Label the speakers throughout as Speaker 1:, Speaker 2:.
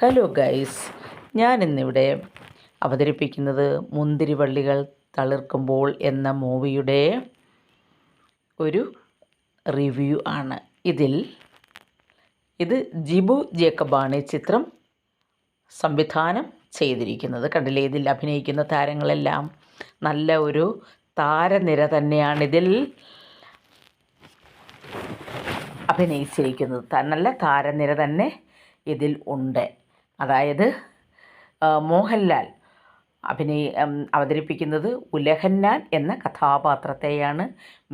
Speaker 1: Hello guys ഞാൻ ഇന്നിവിടെ അവതരിപ്പിക്കുന്നത് മുന്തിരിവള്ളികൾ തളിർക്കുമ്പോൾ എന്ന മൂവിയുടെ ഒരു റിവ്യൂ ആണ്. ഇതിൽ ഇത് ജിബു ജേക്കബാണ് ചിത്രം സംവിധാനം ചെയ്തിരിക്കുന്നത്. കണ്ടില്ലേ? ഇതിൽ അഭിനയിക്കുന്ന താരങ്ങളെല്ലാം നല്ല ഒരു താരനിര തന്നെയാണിതിൽ അഭിനയിച്ചിരിക്കുന്നത്. നല്ല താരനിര തന്നെ ഇതിൽ ഉണ്ട്. അതായത് മോഹൻലാൽ അഭിനയി അവതരിപ്പിക്കുന്നത് ഉലഹന്നാൻ എന്ന കഥാപാത്രത്തെയാണ്.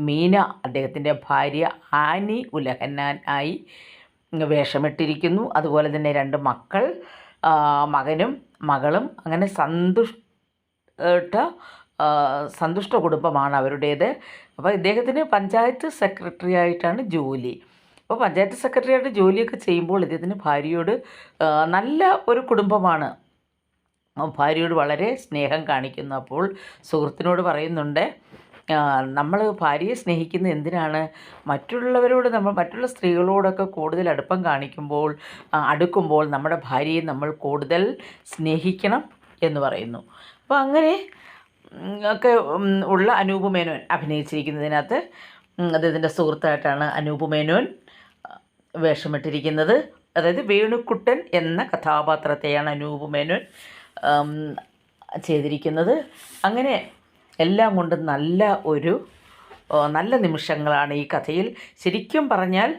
Speaker 1: മീന അദ്ദേഹത്തിന്റെ ഭാര്യ ആനി ഉലഹന്നാൻ ആയി വേഷമിട്ടിരിക്കുന്നു. അതുപോലെ തന്നെ രണ്ട് മക്കൾ മകനും മകളും അങ്ങനെ സന്തുഷ്ട സന്തുഷ്ട കുടുംബമാണ് അവരുടേത്. അപ്പോൾ ഇദ്ദേഹത്തിന് പഞ്ചായത്ത് സെക്രട്ടറി ആയിട്ടാണ് ജോലി. അപ്പോൾ പഞ്ചായത്ത് സെക്രട്ടറിയായിട്ട് ജോലിയൊക്കെ ചെയ്യുമ്പോൾ ഇദ്ദേഹത്തിന് ഭാര്യയോട് നല്ല ഒരു കുടുംബമാണ്. ഭാര്യയോട് വളരെ സ്നേഹം കാണിക്കുന്നു. അപ്പോൾ സുഹൃത്തിനോട് പറയുന്നുണ്ട് നമ്മൾ ഭാര്യയെ സ്നേഹിക്കുന്നത് എന്തിനാണ്? മറ്റുള്ളവരോട് നമ്മൾ മറ്റുള്ള സ്ത്രീകളോടൊക്കെ കൂടുതൽ അടുപ്പം കാണിക്കുമ്പോൾ അടുക്കുമ്പോൾ നമ്മുടെ ഭാര്യയെ നമ്മൾ കൂടുതൽ സ്നേഹിക്കണം എന്ന് പറയുന്നു. അപ്പോൾ അങ്ങനെ ഒക്കെ ഉള്ള അനൂപ് മേനോൻ അഭിനയിച്ചിരിക്കുന്നതിനകത്ത് അദ്ദേഹത്തിന്റെ സുഹൃത്തായിട്ടാണ് അനൂപ് മേനോൻ. വേഷമിട്ടിരിക്കുന്നത്. അതായത് വേണുക്കുട്ടൻ എന്ന കഥാപാത്രത്തെയാണ് അനൂപ് മേനോൻ ചെയ്തിരിക്കുന്നത്. അങ്ങനെ എല്ലാം കൊണ്ടും നല്ല ഒരു നല്ല നിമിഷങ്ങളാണ് ഈ കഥയിൽ. ശരിക്കും പറഞ്ഞാൽ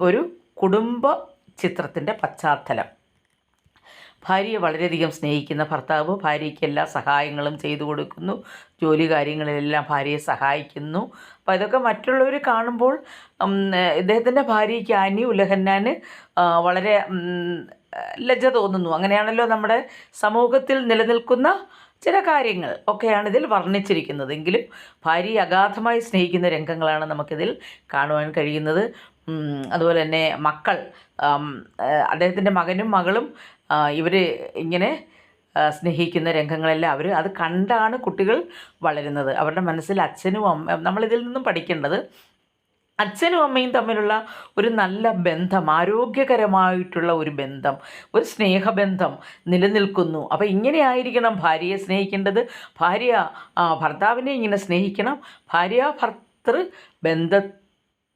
Speaker 1: ഒരു കുടുംബ ചിത്രത്തിന്റെ പശ്ചാത്തലം. ഭാര്യയെ വളരെയധികം സ്നേഹിക്കുന്ന ഭർത്താവ് ഭാര്യയ്ക്ക് എല്ലാ സഹായങ്ങളും ചെയ്തു കൊടുക്കുന്നു. ജോലി കാര്യങ്ങളിലെല്ലാം ഭാര്യയെ സഹായിക്കുന്നു. അപ്പോൾ ഇതൊക്കെ മറ്റുള്ളവർ കാണുമ്പോൾ ഇദ്ദേഹത്തിന്റെ ഭാര്യയ്ക്ക് ആനി ഉലഹന്നാന് വളരെ ലജ്ജ തോന്നുന്നു. അങ്ങനെയാണല്ലോ നമ്മുടെ സമൂഹത്തിൽ നിലനിൽക്കുന്ന ചില കാര്യങ്ങൾ ഒക്കെയാണ് ഇതിൽ വർണിച്ചിരിക്കുന്നത്. എങ്കിലും ഭാര്യയെ അഗാധമായി സ്നേഹിക്കുന്ന രംഗങ്ങളാണ് നമുക്കിതിൽ കാണുവാൻ കഴിയുന്നത്. അതുപോലെ തന്നെ മക്കൾ അദ്ദേഹത്തിന്റെ മകനും മകളും ഇവർ ഇങ്ങനെ സ്നേഹിക്കുന്ന രംഗങ്ങളെല്ലാം അവർ അത് കണ്ടാണ് കുട്ടികൾ വളരുന്നത്. അവരുടെ മനസ്സിൽ അച്ഛനും അമ്മ നമ്മളിതിൽ നിന്നും പഠിക്കേണ്ടത് അച്ഛനും അമ്മയും തമ്മിലുള്ള ഒരു നല്ല ബന്ധം ആരോഗ്യകരമായിട്ടുള്ള ഒരു ബന്ധം ഒരു സ്നേഹബന്ധം നിലനിൽക്കുന്നു. അപ്പോൾ ഇങ്ങനെ ആയിരിക്കണം ഭാര്യയെ സ്നേഹിക്കേണ്ടത്. ഭാര്യ ഭർത്താവിനെ ഇങ്ങനെ സ്നേഹിക്കണം. ഭാര്യ ഭർത്തൃ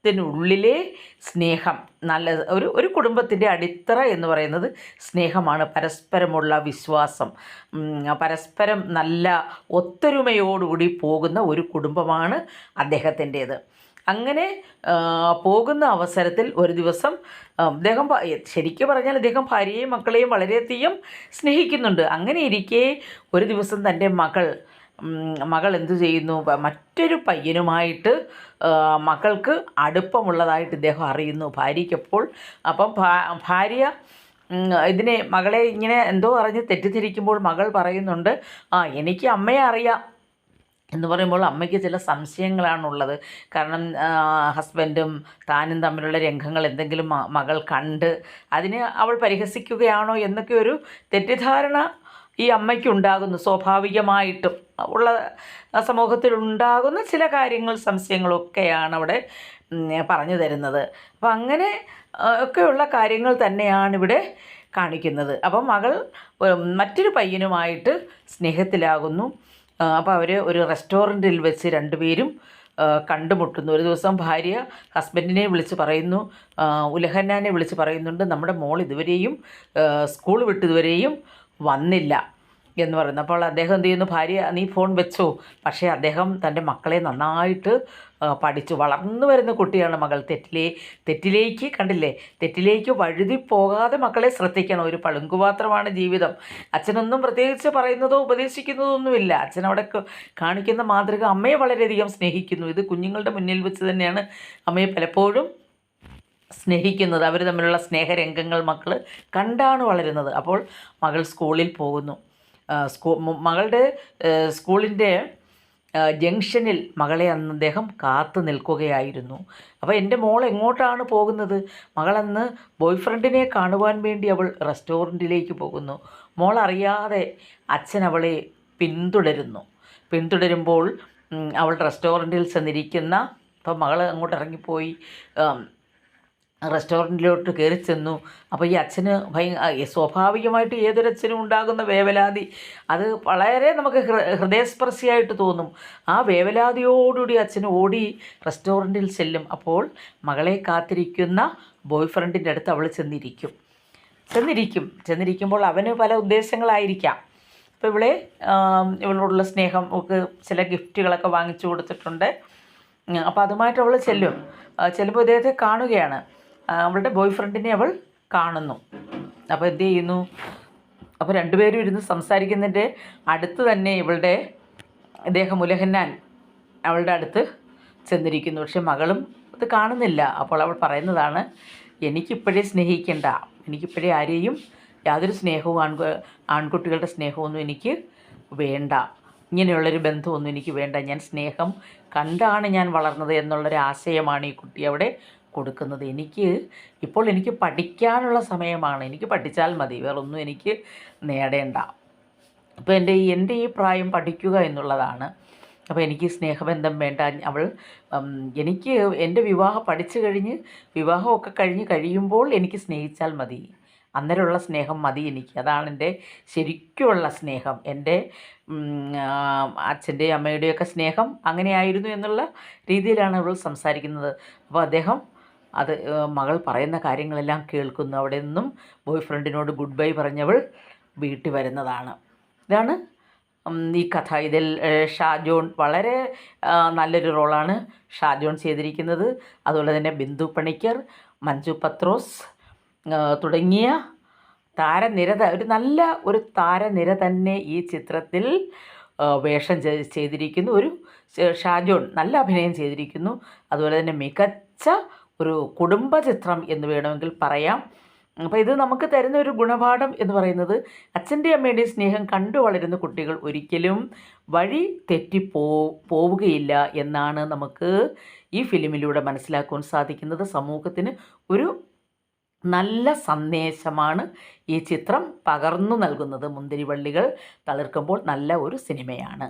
Speaker 1: ബന്ധത്തിനുള്ളിലെ സ്നേഹം നല്ല ഒരു ഒരു കുടുംബത്തിന്റെ അടിത്തറ എന്ന് പറയുന്നത് സ്നേഹമാണ്. പരസ്പരമുള്ള വിശ്വാസം പരസ്പരം നല്ല ഒത്തൊരുമയോടുകൂടി പോകുന്ന ഒരു കുടുംബമാണ് അദ്ദേഹത്തിന്റേത്. അങ്ങനെ പോകുന്ന അവസരത്തിൽ ഒരു ദിവസം അദ്ദേഹം ശരിക്കും പറഞ്ഞാൽ അദ്ദേഹം ഭാര്യയെയും മക്കളെയും വളരെയധികം സ്നേഹിക്കുന്നുണ്ട്. അങ്ങനെ ഇരിക്കെ ഒരു ദിവസം തന്റെ മകൾ മകൾ എന്തു ചെയ്യുന്നു? മറ്റൊരു പയ്യനുമായിട്ട് മകൾക്ക് അടുപ്പമുള്ളതായിട്ട് ഇദ്ദേഹം അറിയുന്നു. ഭാര്യയ്ക്കപ്പോൾ അപ്പം ഭാര്യ ഇതിനെ മകളെ ഇങ്ങനെ എന്തോ അറിഞ്ഞ് തെറ്റിദ്ധരിക്കുമ്പോൾ മകൾ പറയുന്നുണ്ട് ആ എനിക്ക് അമ്മയെ അറിയാം. എന്ന് പറയുമ്പോൾ അമ്മയ്ക്ക് ചില സംശയങ്ങളാണുള്ളത്. കാരണം ഹസ്ബൻഡും താനും തമ്മിലുള്ള രംഗങ്ങൾ എന്തെങ്കിലും മകൾ കണ്ട് അതിന് അവൾ പരിഹസിക്കുകയാണോ എന്നൊക്കെ ഒരു തെറ്റിദ്ധാരണ ഈ അമ്മയ്ക്ക് ഉണ്ടാകുന്നു സ്വാഭാവികമായിട്ടും ഉള്ള സമൂഹത്തിൽ ഉണ്ടാകുന്ന ചില കാര്യങ്ങൾ സംശയങ്ങളൊക്കെയാണ് അവിടെ പറഞ്ഞു തരുന്നത്. അപ്പം അങ്ങനെ ഒക്കെയുള്ള കാര്യങ്ങൾ തന്നെയാണ് ഇവിടെ കാണിക്കുന്നത്. അപ്പം മകൾ മറ്റൊരു പയ്യനുമായിട്ട് സ്നേഹത്തിലാകുന്നു. അപ്പോൾ അവർ ഒരു റെസ്റ്റോറന്റിൽ വെച്ച് രണ്ടുപേരും കണ്ടുമുട്ടുന്നു. ഒരു ദിവസം ഭാര്യ ഹസ്ബൻഡിനെ വിളിച്ച് പറയുന്നു ഉലഹന്നാനെ വിളിച്ച് പറയുന്നുണ്ട് നമ്മുടെ മോൾ ഇതുവരെയും സ്കൂൾ വിട്ട് ഇതുവരെയും വന്നില്ല എന്ന് പറയുന്നു. അപ്പോൾ അദ്ദേഹം എന്ത് ചെയ്യുന്നു? ഭാര്യ നീ ഫോൺ വെച്ചോ. പക്ഷേ അദ്ദേഹം തന്റെ മക്കളെ നന്നായിട്ട് പഠിച്ചു. വളർന്നു വരുന്ന കുട്ടിയാണ് മകൾ. തെറ്റിലേ തെറ്റിലേക്ക് കണ്ടില്ലേ? തെറ്റിലേക്ക് വഴുതി പോകാതെ മക്കളെ ശ്രദ്ധിക്കണം. ഒരു പളുങ്കുപാത്രമാണ് ജീവിതം. അച്ഛനൊന്നും പ്രത്യേകിച്ച് പറയുന്നതോ ഉപദേശിക്കുന്നതോ ഒന്നുമില്ല അച്ഛൻ അവിടെ കാണിക്കുന്ന മാതൃക അമ്മയെ വളരെയധികം സ്നേഹിക്കുന്നു. ഇത് കുഞ്ഞുങ്ങളുടെ മുന്നിൽ വെച്ച് തന്നെയാണ് അമ്മയെ പലപ്പോഴും സ്നേഹിക്കുന്നത് അവർ തമ്മിലുള്ള സ്നേഹരംഗങ്ങൾ മക്കൾ കണ്ടാണ് വളരുന്നത്. അപ്പോൾ മകൾ സ്കൂളിൽ പോകുന്നു. സ്കൂ മകളുടെ സ്കൂളിന്റെ ജംഗ്ഷനിൽ മകളെ അന്ന് അദ്ദേഹം കാത്തു നിൽക്കുകയായിരുന്നു. അപ്പോൾ എന്റെ മോൾ എങ്ങോട്ടാണ് പോകുന്നത്? മകളന്ന് ബോയ്ഫ്രണ്ടിനെ കാണുവാൻ വേണ്ടി അവൾ റെസ്റ്റോറന്റിലേക്ക് പോകുന്നു. മോൾ അറിയാതെ അച്ഛൻ അവളെ പിന്തുടരുന്നു. പിന്തുടരുമ്പോൾ അവൾ റെസ്റ്റോറന്റിൽ ചെന്നിരിക്കുന്ന അപ്പം മകൾ അങ്ങോട്ട് ഇറങ്ങിപ്പോയി. റെസ്റ്റോറന്റിലോട്ട് കയറി ചെന്നു. അപ്പോൾ ഈ അച്ഛന് ഭയ സ്വാഭാവികമായിട്ട് ഏതൊരച്ഛനും ഉണ്ടാകുന്ന വേവലാതി അത് വളരെ നമുക്ക് ഹൃദയസ്പർശിയായിട്ട് തോന്നും. ആ വേവലാതിയോടുകൂടി അച്ഛൻ ഓടി റെസ്റ്റോറന്റിൽ ചെല്ലും. അപ്പോൾ മകളെ കാത്തിരിക്കുന്ന ബോയ് ഫ്രണ്ടിന്റെ അടുത്ത് അവൾ ചെന്നിരിക്കും. ചെന്നിരിക്കും. ചെന്നിരിക്കുമ്പോൾ അവന് പല ഉദ്ദേശങ്ങളായിരിക്കാം. അപ്പോൾ ഇവളെ ഇവളോടുള്ള സ്നേഹം ഒക്കെ ചില ഗിഫ്റ്റുകളൊക്കെ വാങ്ങിച്ചു കൊടുത്തിട്ടുണ്ട്. അപ്പോൾ അതുമായിട്ട് അവൾ ചെല്ലും. ചിലപ്പോൾ ഇദ്ദേഹത്തെ കാണുകയാണ്. അവളുടെ ബോയ് ഫ്രണ്ടിനെ അവൾ കാണുന്നു. അപ്പോൾ എന്ത് ചെയ്യുന്നു? അപ്പോൾ രണ്ടുപേരും ഇരുന്ന് സംസാരിക്കുന്നതിന്റെ അടുത്ത് തന്നെ ഇവളുടെ ഇദ്ദേഹം ഉലഹന്നാൻ അവളുടെ അടുത്ത് ചെന്നിരിക്കുന്നു. പക്ഷെ മകളും അത് കാണുന്നില്ല. അപ്പോൾ അവൾ പറയുന്നതാണ് എനിക്കിപ്പോഴേ സ്നേഹിക്കണ്ട. എനിക്കിപ്പോഴേ ആരെയും യാതൊരു സ്നേഹവും ആൺകു ആൺകുട്ടികളുടെ സ്നേഹമൊന്നും എനിക്ക് വേണ്ട. ഇങ്ങനെയുള്ളൊരു ബന്ധമൊന്നും എനിക്ക് വേണ്ട. ഞാൻ സ്നേഹം കണ്ടാണ് ഞാൻ വളർന്നത് എന്നുള്ളൊരു ആശയമാണ് ഈ കുട്ടി അവിടെ കൊടുക്കുന്നത്. എനിക്ക് ഇപ്പോൾ എനിക്ക് പഠിക്കാനുള്ള സമയമാണ്. എനിക്ക് പഠിച്ചാൽ മതി. വേറൊന്നും എനിക്ക് നേടേണ്ട. അപ്പോൾ എന്റെ ഈ എന്റെ ഈ പ്രായം പഠിക്കുക എന്നുള്ളതാണ്. അപ്പോൾ എനിക്ക് സ്നേഹബന്ധം വേണ്ട. അവൾ എനിക്ക് എന്റെ വിവാഹം പഠിച്ചു കഴിഞ്ഞ് വിവാഹമൊക്കെ കഴിഞ്ഞ് കഴിയുമ്പോൾ എനിക്ക് സ്നേഹിച്ചാൽ മതി. അന്നേരമുള്ള സ്നേഹം മതി എനിക്ക്. അതാണ് എന്റെ ശരിക്കുമുള്ള സ്നേഹം. എന്റെ അച്ഛന്റെയും അമ്മയുടെയൊക്കെ സ്നേഹം അങ്ങനെയായിരുന്നു എന്നുള്ള രീതിയിലാണ് അവൾ സംസാരിക്കുന്നത്. അപ്പോൾ അദ്ദേഹം അത് മകൾ പറയുന്ന കാര്യങ്ങളെല്ലാം കേൾക്കുന്നു. അവിടെ നിന്നും ബോയ് ഫ്രണ്ടിനോട് ഗുഡ് ബൈ പറഞ്ഞവൾ വീട്ടിൽ വരുന്നതാണ്. ഇതാണ് ഈ കഥ. ഇതിൽ ഷാജോൺ വളരെ നല്ലൊരു റോളാണ് ഷാജോൺ ചെയ്തിരിക്കുന്നത്. അതുപോലെ തന്നെ ബിന്ദു പണിക്കർ മഞ്ജു പത്രോസ് തുടങ്ങിയ താരനിര ഒരു നല്ല ഒരു താരനിര തന്നെ ഈ ചിത്രത്തിൽ വേഷം ചെയ്തിരിക്കുന്നു. ഒരു ഷാജോൺ നല്ല അഭിനയം ചെയ്തിരിക്കുന്നു. അതുപോലെ തന്നെ മികച്ച ഒരു കുടുംബ ചിത്രം എന്ന് വേണമെങ്കിൽ പറയാം. അപ്പോൾ ഇത് നമുക്ക് തരുന്ന ഒരു ഗുണപാഠം എന്ന് പറയുന്നത് അച്ഛന്റെ അമ്മയുടെയും സ്നേഹം കണ്ടു വളരുന്ന കുട്ടികൾ ഒരിക്കലും വഴി തെറ്റിപ്പോ പോവുകയില്ല എന്നാണ് നമുക്ക് ഈ ഫിലിമിലൂടെ മനസ്സിലാക്കുവാൻ സാധിക്കുന്നത്. സമൂഹത്തിന് ഒരു നല്ല സന്ദേശമാണ് ഈ ചിത്രം പകർന്നു നൽകുന്നത്. മുന്തിരിവള്ളികൾ തളിർക്കുമ്പോൾ നല്ല ഒരു സിനിമയാണ്.